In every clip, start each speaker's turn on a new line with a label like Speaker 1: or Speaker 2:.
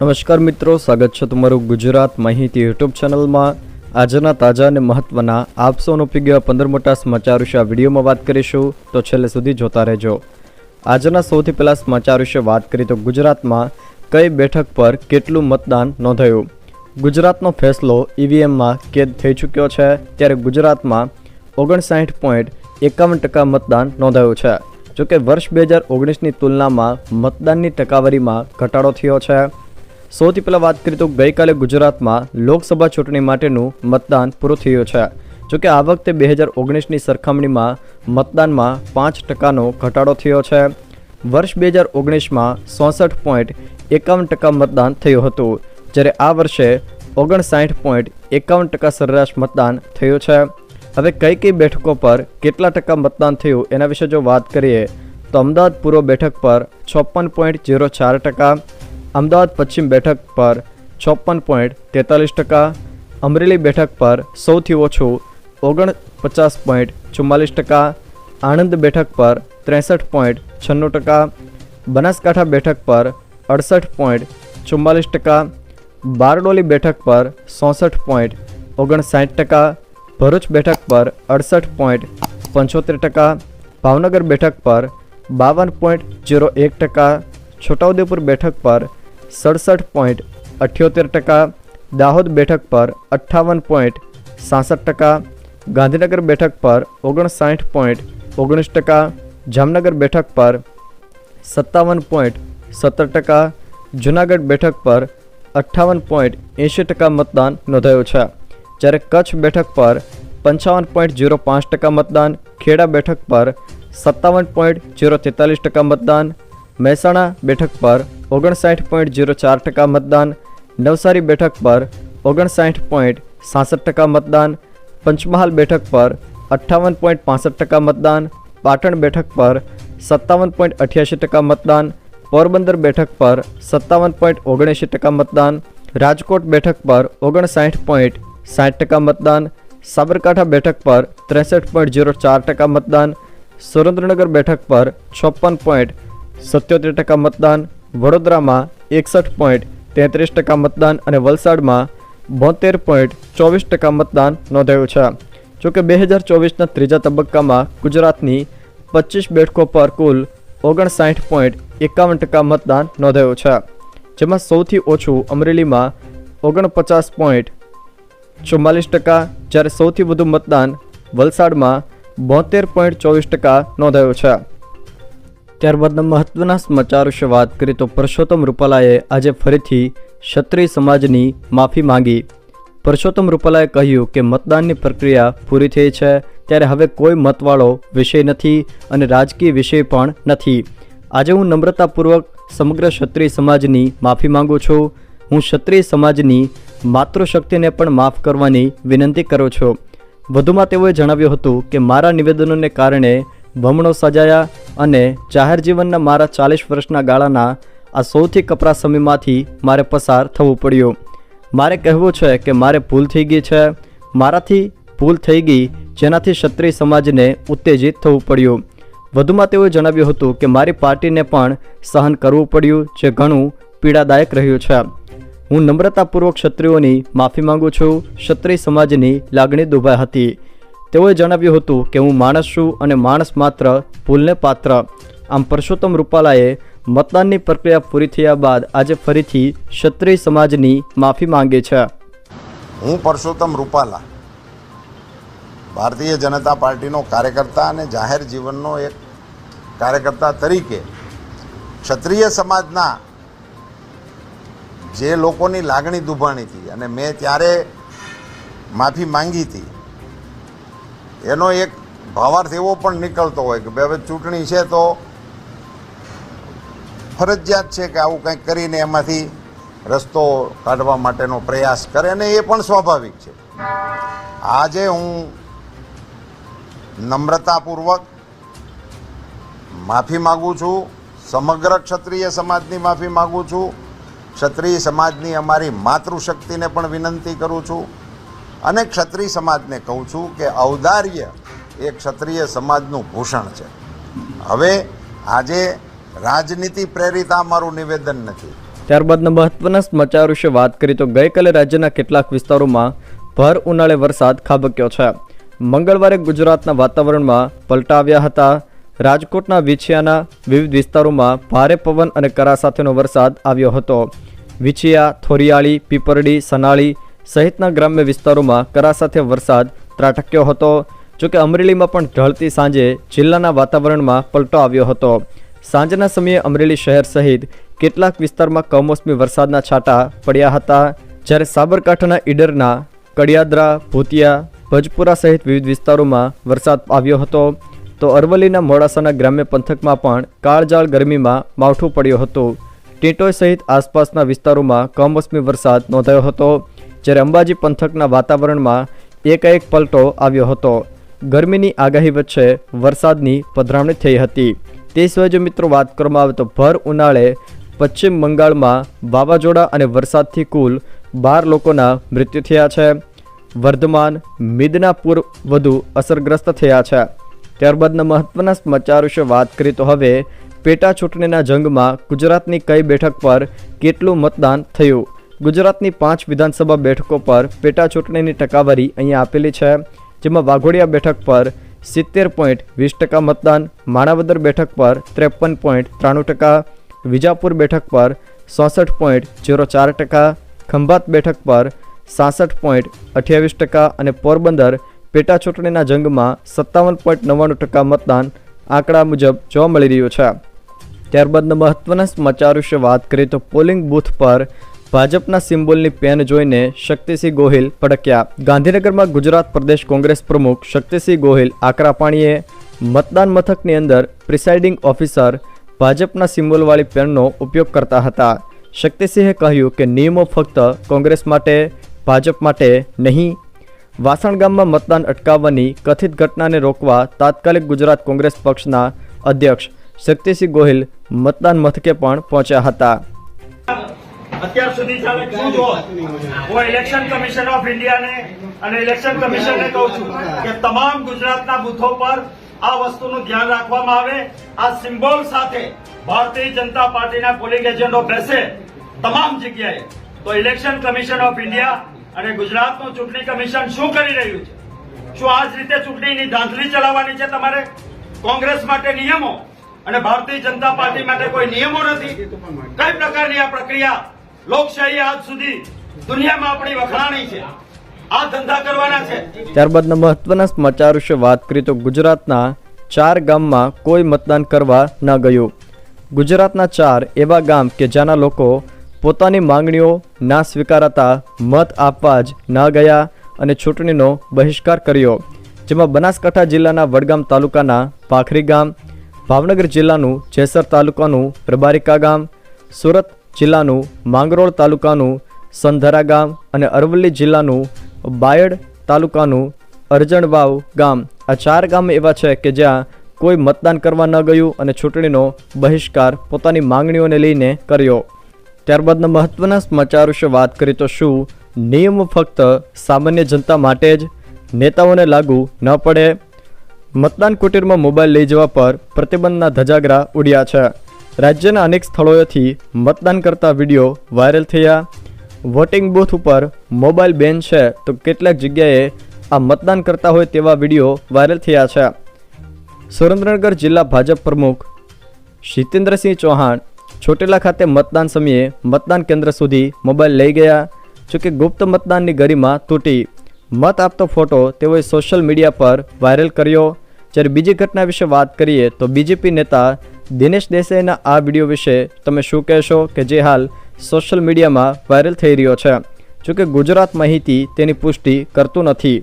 Speaker 1: નમસ્કાર મિત્રો, સ્વાગત છે તમારું ગુજરાત માહિતી યુટ્યુબ ચેનલમાં. આજના તાજા અને મહત્વના આપસોનો ઉપયોગી પંદર મોટા સમાચાર વિશે આ વિડીયોમાં વાત કરીશું, તો છેલ્લે સુધી જોતા રહેજો. આજના સૌથી પહેલાં સમાચાર વિશે વાત કરીએ તો ગુજરાતમાં કઈ બેઠક પર કેટલું મતદાન નોંધાયું? ગુજરાતનો ફેસલો ઈવીએમમાં કેદ થઈ ચૂક્યો છે, ત્યારે ગુજરાતમાં ઓગણસાઠ પોઈન્ટ એકાવન ટકા મતદાન નોંધાયું છે. જોકે વર્ષ બે હજાર ઓગણીસની તુલનામાં મતદાનની ટકાવારીમાં ઘટાડો થયો છે. સૌથી પહેલાં વાત કરીએ તો ગઈકાલે ગુજરાતમાં લોકસભા ચૂંટણી માટેનું મતદાન પૂરું થયું છે. જોકે આ વખતે બે હજાર ઓગણીસની સરખામણીમાં મતદાનમાં પાંચ ટકાનો ઘટાડો થયો છે. વર્ષ બે હજાર ઓગણીસમાં ચોસઠ પોઈન્ટ એકાવન ટકા મતદાન થયું હતું, જ્યારે આ વર્ષે ઓગણસાઠ પોઈન્ટ એકાવન ટકા સરેરાશ મતદાન થયું છે. હવે કઈ કઈ બેઠકો પર કેટલા ટકા મતદાન થયું એના વિશે જો વાત કરીએ, તો અમદાવાદ પૂર્વ બેઠક પર છપ્પન પોઈન્ટ ઝીરો ચાર ટકા અમદાવાદ પશ્ચિમ બેઠક પર છપ્પન પોઈન્ટ તેતાલીસ ટકા અમરેલી બેઠક પર સૌથી ઓછું ઓગણપચાસ પોઈન્ટ ચુમ્માલીસ ટકા આણંદ બેઠક પર ત્રેસઠ પોઈન્ટ છન્નું ટકા બનાસકાંઠા બેઠક પર અડસઠ પોઈન્ટ ચુમ્માલીસ ટકા બારડોલી બેઠક પર ચોસઠ પોઈન્ટ ઓગણસાઠ ટકા ભરૂચ બેઠક પર અડસઠ પોઈન્ટ પંચોતેર ટકા ભાવનગર બેઠક પર બાવન પોઈન્ટ જીરો એક ટકા છોટાઉદેપુર બેઠક પર સડસઠ પોઈન્ટ અઠ્યોતેર ટકા, દાહોદ બેઠક પર અઠ્ઠાવન પોઈન્ટ સાસઠ ટકા, ગાંધીનગર બેઠક પર ઓગણસાઠ પોઈન્ટ ઓગણીસ ટકા, જામનગર બેઠક પર સત્તાવન પોઈન્ટ સત્તર ટકા, જૂનાગઢ બેઠક પર અઠ્ઠાવન પોઈન્ટ એંશી ટકા મતદાન નોંધાયું છે. જ્યારે કચ્છ બેઠક પર પંચાવન પોઈન્ટ જીરો પાંચ ટકા મતદાન, ખેડા બેઠક પર સત્તાવન પોઈન્ટ જીરો તેતાલીસ ટકા મતદાન મહેસાણા બેઠક પર ઓગણસાઠ પોઈન્ટ જીરો ચાર ટકા મતદાન, નવસારી બેઠક પર ઓગણસાઠ પોઈન્ટ સાસઠ ટકા મતદાન, પંચમહાલ બેઠક પર અઠ્ઠાવન પોઈન્ટ પાસઠ ટકા મતદાન, પાટણ બેઠક પર સત્તાવન પોઈન્ટ અઠ્યાસી ટકા મતદાન, પોરબંદર બેઠક પર સત્તાવન પોઈન્ટ ઓગણએંશી ટકા મતદાન, રાજકોટ બેઠક પર ઓગણસાઠ પોઈન્ટ સાઠ ટકા મતદાન, સાબરકાંઠા બેઠક પર ત્રેસઠ પોઈન્ટ જીરો ચાર ટકા મતદાન, સુરેન્દ્રનગર બેઠક પર છપ્પન પોઈન્ટ સત્યોતેર ટકા મતદાન, વડોદરામાં એકસઠ પોઈન્ટ તેત્રીસ ટકા મતદાન અને વલસાડમાં બોતેર પોઈન્ટ ચોવીસ ટકા મતદાન નોંધાયું છે. જોકે બે હજાર ચોવીસના ત્રીજા તબક્કામાં ગુજરાતની પચીસ બેઠકો પર કુલ ઓગણસાઠ પોઈન્ટ એકાવન ટકા મતદાન નોંધાયું છે, જેમાં સૌથી ઓછું અમરેલીમાં ઓગણપચાસ પોઈન્ટ ચુમ્માલીસ ટકા, જ્યારે સૌથી વધુ મતદાન વલસાડમાં બોતેર પોઈન્ટ ચોવીસ ટકા નોંધાયું છે. ત્યારબાદના મહત્વના સમાચાર વિશે વાત કરીએ તો પરસોત્તમ રૂપાલાએ આજે ફરીથી ક્ષત્રિય સમાજની માફી માંગી. પરસોત્તમ રૂપાલાએ કહ્યું કે મતદાનની પ્રક્રિયા પૂરી થઈ છે, ત્યારે હવે કોઈ મતવાળો વિષય નથી અને રાજકીય વિષય પણ નથી. આજે હું નમ્રતાપૂર્વક સમગ્ર ક્ષત્રિય સમાજની માફી માંગુ છું. હું ક્ષત્રિય સમાજની માતૃશક્તિને પણ માફ કરવાની વિનંતી કરું છું. વધુમાં તેઓએ જણાવ્યું હતું કે મારા નિવેદનોને કારણે બમણો સજાયા અને જાહેર જીવનના મારા ચાલીસ વર્ષના ગાળાના આ સૌથી કપરા સમયમાંથી મારે પસાર થવું પડ્યું. મારે કહેવું છે કે મારે ભૂલ થઈ ગઈ છે. મારાથી ભૂલ થઈ ગઈ જેનાથી ક્ષત્રિય સમાજને ઉત્તેજિત થવું પડ્યું. વધુમાં તેઓએ જણાવ્યું હતું કે મારી પાર્ટીને પણ સહન કરવું પડ્યું, જે ઘણું પીડાદાયક રહ્યું છે. હું નમ્રતાપૂર્વક ક્ષત્રિયોની માફી માંગુ છું. ક્ષત્રિય સમાજની લાગણી દુભાઈ હતી. તેઓએ જણાવ્યું હતું કે હું માણસ છું અને માણસ માત્ર, ભૂલને પાત્ર. આમ પરસોત્તમ રૂપાલાએ મતદાનની પ્રક્રિયા પૂરી થયા બાદ આજે ફરીથી ક્ષત્રિય સમાજની માફી માંગે છે.
Speaker 2: હું પરસોત્તમ રૂપાલા, ભારતીય જનતા પાર્ટીનો કાર્યકર્તા અને જાહેર જીવનનો એક કાર્યકર્તા તરીકે ક્ષત્રિય સમાજના જે લોકોની લાગણી દુભાણી હતી અને મેં ત્યારે માફી માંગી હતી એનો એક ભાવાર્થ એવો પણ નીકળતો હોય કે ભાઈ હવે ચૂંટણી છે તો ફરજિયાત છે કે આવું કંઈક કરીને એમાંથી રસ્તો કાઢવા માટેનો પ્રયાસ કરે અને એ પણ સ્વાભાવિક છે. આજે હું નમ્રતાપૂર્વક માફી માગું છું, સમગ્ર ક્ષત્રિય સમાજની માફી માગું છું, ક્ષત્રિય સમાજની અમારી માતૃશક્તિને પણ વિનંતી કરું છું. અને ક્ષત્રિય સમાજને કહું છું કે ઔદાર્ય એ ક્ષત્રિય સમાજનું ભૂષણ છે. હવે આજે રાજનીતિ પ્રેરિત આ મારું નિવેદન નથી.
Speaker 1: ત્યારબાદના મહત્વના સમાચાર વિશે વાત કરીએ તો ગઈકાલે રાજ્યના કેટલાક વિસ્તારોમાં ભર ઉનાળે વરસાદ ખાબક્યો છે. મંગળવારે ગુજરાતના વાતાવરણમાં પલટાવ્યા હતા. રાજકોટના વિછિયાના વિવિધ વિસ્તારોમાં ભારે પવન અને કરા સાથેનો વરસાદ આવ્યો હતો. વિછિયા, થોરિયાળી, પીપરડી, સનાળી સહિતના ગ્રામ્ય વિસ્તારોમાં કરા સાથે વરસાદ ત્રાટક્યો હતો જોકે અમરેલીમાં પણ ઢળતી સાંજે જિલ્લાના વાતાવરણમાં પલટો આવ્યો હતો. સાંજના સમયે અમરેલી શહેર સહિત કેટલાક વિસ્તારમાં કમોસમી વરસાદના છાંટા પડ્યા હતા, જ્યારે સાબરકાંઠાના ઈડરના, કડિયાદરા, ભૂતિયા, ભજપુરા સહિત વિવિધ વિસ્તારોમાં વરસાદ આવ્યો હતો. તો અરવલ્લીના મોડાસાના ગ્રામ્ય પંથકમાં પણ કાળજાળ ગરમીમાં માવઠું પડ્યું હતું. ટેટોય સહિત આસપાસના વિસ્તારોમાં કમોસમી વરસાદ નોંધાયો હતો. જ્યારે અંબાજી પંથકના વાતાવરણમાં એકાએક પલટો આવ્યો હતો. ગરમીની આગાહી વચ્ચે વરસાદની પધરામણી થઈ હતી. તે સિવાય જો મિત્રો વાત કરવામાં આવે તો ભર ઉનાળે પશ્ચિમ બંગાળમાં વાવાઝોડા અને વરસાદથી કુલ બાર લોકોના મૃત્યુ થયા છે. વર્ધમાન, મિદનાપુર વધુ અસરગ્રસ્ત થયા છે. ત્યારબાદના મહત્વના સમાચાર વિશે વાત કરીએ તો હવે પેટા ચૂંટણીના જંગમાં ગુજરાતની કઈ બેઠક પર કેટલું મતદાન થયું? ગુજરાતની પાંચ વિધાનસભા બેઠકો પર પેટા ચૂંટણીની ટકાવારી અહીંયા આપેલી છે, જેમાં વાઘોડિયા બેઠક પર સિત્તેર પોઈન્ટ વીસ ટકા મતદાન, માણાવદર બેઠક પર ત્રેપન પોઈન્ટ ત્રાણું ટકા, વિજાપુર બેઠક પર ચોસઠ પોઈન્ટ ઝીરો ચાર ટકા, ખંભાત બેઠક પર સાસઠ પોઈન્ટ અઠ્યાવીસ ટકા અને પોરબંદર પેટા ચૂંટણીના જંગમાં સત્તાવન પોઈન્ટ નવ્વાણું ટકા મતદાન આંકડા મુજબ જોવા મળી રહ્યું છે. ત્યારબાદના મહત્વના સમાચાર વિશે વાત કરીએ તો પોલિંગ બૂથ પર ભાજપના સિમ્બોલની પેન જોઈને શક્તિસિંહ ગોહિલ ભડક્યા. ગાંધીનગરમાં ગુજરાત પ્રદેશ કોંગ્રેસ પ્રમુખ શક્તિસિંહ ગોહિલ આકરાપાણીએ મતદાન મથકની અંદર પ્રિસાઇડિંગ ઓફિસર ભાજપના સિમ્બોલવાળી પેનનો ઉપયોગ કરતા હતા. શક્તિસિંહે કહ્યું કે નિયમો ફક્ત કોંગ્રેસ માટે, ભાજપ માટે નહીં. વાસણ ગામમાં મતદાન અટકાવવાની કથિત ઘટનાને રોકવા તાત્કાલિક ગુજરાત કોંગ્રેસ પક્ષના અધ્યક્ષ શક્તિસિંહ ગોહિલ મતદાન મથકે પણ પહોંચ્યા હતા.
Speaker 3: અત્યાર સુધી ચાલે શું જો હું ઇલેક્શન કમિશન ઓફ ઇન્ડિયાને અને ઇલેક્શન કમિશનને કહું છું કે તમામ ગુજરાતના બૂથો પર આ વસ્તુનું ધ્યાન રાખવામાં આવે. આ સિમ્બોલ સાથે ભારતીય જનતા પાર્ટીના પોલિંગ એજન્ટો બેસે તમામ જગ્યાએ. તો ઇલેક્શન કમિશન ઓફ ઇન્ડિયા અને ગુજરાતનું ચૂંટણી કમિશન શું કરી રહ્યું છે? શું આ જ રીતે ચૂંટણીની ધાંધલી ચલાવવાની છે તમારે? કોંગ્રેસ માટે નિયમો અને ભારતીય જનતા પાર્ટી માટે કોઈ નિયમો નથી? કઈ પ્રકારની આ પ્રક્રિયા લોકશાહી આજ સુધી દુનિયામાં આપણી વખણાણી છે. આ ધંધા કરવાના છે.
Speaker 1: ત્યારબાદના મહત્વના સમાચાર વિશે વાત કરીએ તો ગુજરાતના ચાર ગામમાં કોઈ મતદાન કરવા ન ગયું. ગુજરાતના ચાર એવા ગામ કે જ્યાંના લોકો પોતાની માંગણીઓ ના સ્વીકારાતા મત આપવા જ ન ગયા અને ચૂંટણીનો બહિષ્કાર કર્યો. જેમાં બનાસકાંઠા જિલ્લાના વડગામ તાલુકાના પાખરી ગામ, ભાવનગર જિલ્લાનું જેસર તાલુકાનું રબારિકા ગામ, સુરત જિલ્લાનું માંગરોળ તાલુકાનું સંધરા ગામ અને અરવલ્લી જિલ્લાનું બાયડ તાલુકાનું અરજણવાવ ગામ. આ ચાર ગામ એવા છે કે જ્યાં કોઈ મતદાન કરવા ન ગયું અને ચૂંટણીનો બહિષ્કાર પોતાની માંગણીઓને લઈને કર્યો. ત્યારબાદના મહત્ત્વના સમાચાર વિશે વાત કરીએ તો શું? નિયમો ફક્ત સામાન્ય જનતા માટે જ નેતાઓને લાગુ ન પડે. મતદાન કુટીરમાં મોબાઈલ લઈ જવા પર પ્રતિબંધના ધજાગરા ઉડ્યા છે. રાજ્યના અનેક સ્થળોએથી મતદાન કરતા વીડિયો વાયરલ થયા. વોટિંગ બૂથ ઉપર મોબાઈલ બેન છે, તો કેટલાક જગ્યાએ આ મતદાન કરતા હોય તેવા વીડિયો વાયરલ થયા છે. સુરેન્દ્રનગર જિલ્લા ભાજપ પ્રમુખ જીતેન્દ્રસિંહ ચૌહાણ ચોટીલા ખાતે મતદાન સમયે મતદાન કેન્દ્ર સુધી મોબાઈલ લઈ ગયા. જોકે ગુપ્ત મતદાનની ગરિમા તૂટી. મત આપતો ફોટો તેઓએ સોશિયલ મીડિયા પર વાયરલ કર્યો. જ્યારે બીજી ઘટના વિશે વાત કરીએ તો બીજેપી નેતા દિનેશ દેસાઈના આ વીડિયો વિશે તમે શું કહેશો કે જે હાલ સોશિયલ મીડિયામાં વાયરલ થઈ રહ્યો છે? જોકે ગુજરાત માહિતી તેની પુષ્ટિ કરતું નથી.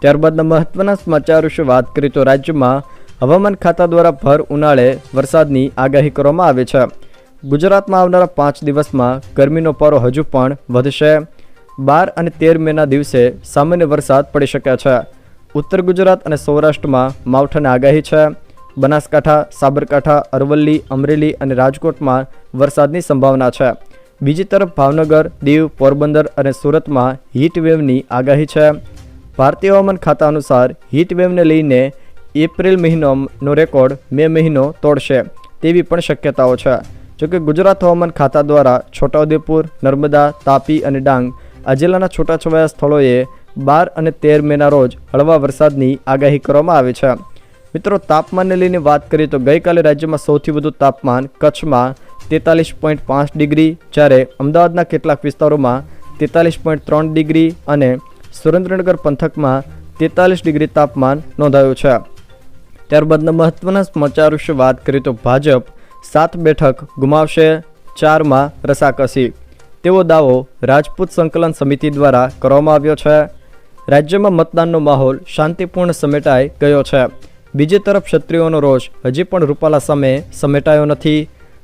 Speaker 1: ત્યારબાદના મહત્વના સમાચાર વિશે વાત કરીએ તો રાજ્યમાં હવામાન ખાતા દ્વારા ભર ઉનાળે વરસાદની આગાહી કરવામાં આવી છે. ગુજરાતમાં આવનારા પાંચ દિવસમાં ગરમીનો પારો હજુ પણ વધશે. બાર અને તેર મેના દિવસે સામાન્ય વરસાદ પડી શકે છે. ઉત્તર ગુજરાત અને સૌરાષ્ટ્રમાં માવઠાની આગાહી છે. બનાસકાંઠા, સાબરકાંઠા, અરવલ્લી, અમરેલી અને રાજકોટમાં વરસાદની સંભાવના છે. બીજી તરફ ભાવનગર, દીવ, પોરબંદર અને સુરતમાં હીટવેવની આગાહી છે. ભારતીય હવામાન ખાતા અનુસાર હીટવેવને લઈને એપ્રિલ મહિનોનો રેકોર્ડ મે મહિનો તોડશે તેવી પણ શક્યતાઓ છે. જોકે ગુજરાત હવામાન ખાતા દ્વારા છોટાઉદેપુર, નર્મદા, તાપી અને ડાંગ આ જિલ્લાના છૂટાછવાયા સ્થળોએ બાર અને તેર મેના રોજ હળવા વરસાદની આગાહી કરવામાં આવી છે. મિત્રો, તાપમાનને લઈને વાત કરીએ તો ગઈકાલે રાજ્યમાં સૌથી વધુ તાપમાન કચ્છમાં તેતાલીસ પોઈન્ટ પાંચ ડિગ્રી, જ્યારે અમદાવાદના કેટલાક વિસ્તારોમાં તેતાલીસ પોઈન્ટ ત્રણ ડિગ્રી અને સુરેન્દ્રનગર પંથકમાં તેતાલીસ ડિગ્રી તાપમાન નોંધાયું છે. ત્યારબાદના મહત્વના સમાચાર વિશે વાત કરીએ તો ભાજપ સાત બેઠક ગુમાવશે, ચારમાં રસાકસી. તેવો દાવો રાજપૂત સંકલન સમિતિ દ્વારા કરવામાં આવ્યો છે. રાજ્યમાં મતદાનનો માહોલ શાંતિપૂર્ણ સમેટાઈ ગયો છે. બીજી તરફ ક્ષત્રિયોનો રોષ હજી પણ રૂપાલા સામે સમેટાયો નથી.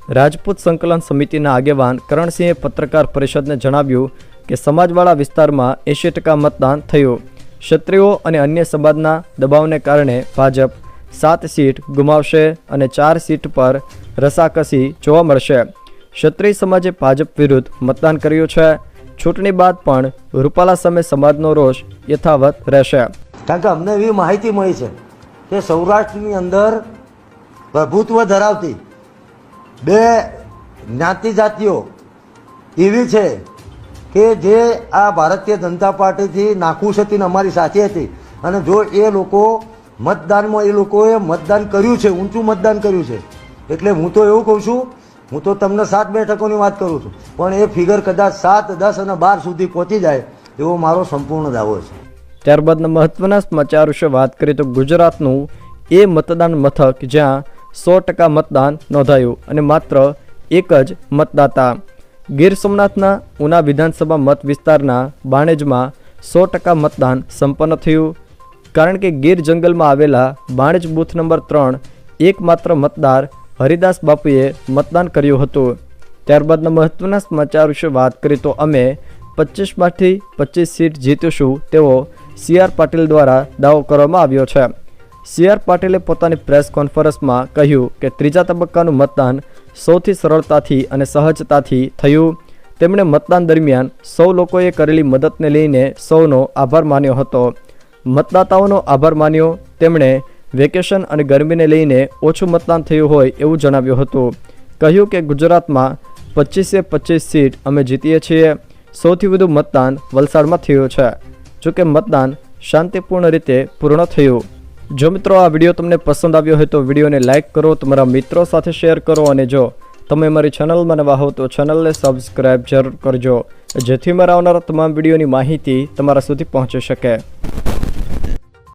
Speaker 1: રાજપૂત સંકલન સમિતિના આગેવાન કરણસિંહે પત્રકાર પરિષદને જણાવ્યું કે સમાજવાળા વિસ્તારમાં એંશી ટકા મતદાન થયું. ક્ષત્રિયો અને અન્ય સમાજના દબાવને કારણે ભાજપ સાત સીટ ગુમાવશે અને ચાર સીટ પર રસાકસી જોવા મળશે. ક્ષત્રિય સમાજે ભાજપ વિરુદ્ધ મતદાન કર્યું છે. ચૂંટણી બાદ પણ રૂપાલા સામે સમાજનો રોષ યથાવત રહેશે.
Speaker 4: કારણ કે અમને એવી માહિતી મળી છે. કે સૌરાષ્ટ્રની અંદર પ્રભુત્વ ધરાવતી બે જ્ઞાતિ જાતિઓ એવી છે કે જે આ ભારતીય જનતા પાર્ટીથી નાખુશ હતી ને અમારી સાથે હતી. અને જો એ લોકો મતદાનમાં એ લોકોએ મતદાન કર્યું છે, ઊંચું મતદાન કર્યું છે, એટલે હું તો એવું કહું છું, હું તો તમને સાત બેઠકોની વાત કરું છું, પણ એ ફિગર કદાચ સાત, દસ અને બાર સુધી પહોંચી જાય એવો મારો સંપૂર્ણ દાવો છે.
Speaker 1: ત્યારબાદના મહત્વના સમાચાર વિશે વાત કરીએ તો ગુજરાતનું એ મતદાન મથક જ્યાં સો ટકા મતદાન નોંધાયું અને માત્ર એક જ મતદાતા. ગીર સોમનાથના ઉના વિધાનસભા મત વિસ્તારના બાણેજમાં સો ટકા મતદાન સંપન્ન થયું. કારણ કે ગીર જંગલમાં આવેલા બાણેજ બૂથ નંબર ત્રણ એકમાત્ર મતદાર હરિદાસ બાપુએ મતદાન કર્યું હતું. ત્યારબાદના મહત્વના સમાચાર વિશે વાત કરીએ તો અમે પચીસમાંથી પચીસ સીટ જીતીશું તેવો સી આર પાટીલ દ્વારા દાવો કરવામાં આવ્યો છે. સી આર પાટીલે પોતાની પ્રેસ કોન્ફરન્સમાં કહ્યું કે ત્રીજા તબક્કાનું મતદાન સૌથી સરળતાથી અને સહજતાથી થયું. તેમણે મતદાન દરમિયાન સૌ લોકોએ કરેલી મદદને લઈને સૌનો આભાર માન્યો હતો. મતદાતાઓનો આભાર માન્યો. તેમણે વેકેશન અને ગરમીને લઈને ઓછું મતદાન થયું હોય એવું જણાવ્યું હતું. કહ્યું કે ગુજરાતમાં પચીસે પચીસ સીટ અમે જીતીએ છીએ. સૌથી વધુ મતદાન વલસાડમાં થયું છે. જોકે મતદાન શાંતિપૂર્ણ રીતે પૂર્ણ થયું. જો મિત્રો આ વીડિયો તમને પસંદ આવ્યો હોય તો વિડીયોને લાઇક કરો, તમારા મિત્રો સાથે શેર કરો અને જો તમે મારી ચેનલમાં નવા હો તો ચેનલને સબસ્ક્રાઇબ જરૂર કરજો, જેથી મારા આવનારા તમામ વિડીયોની માહિતી તમારા સુધી પહોંચી શકે.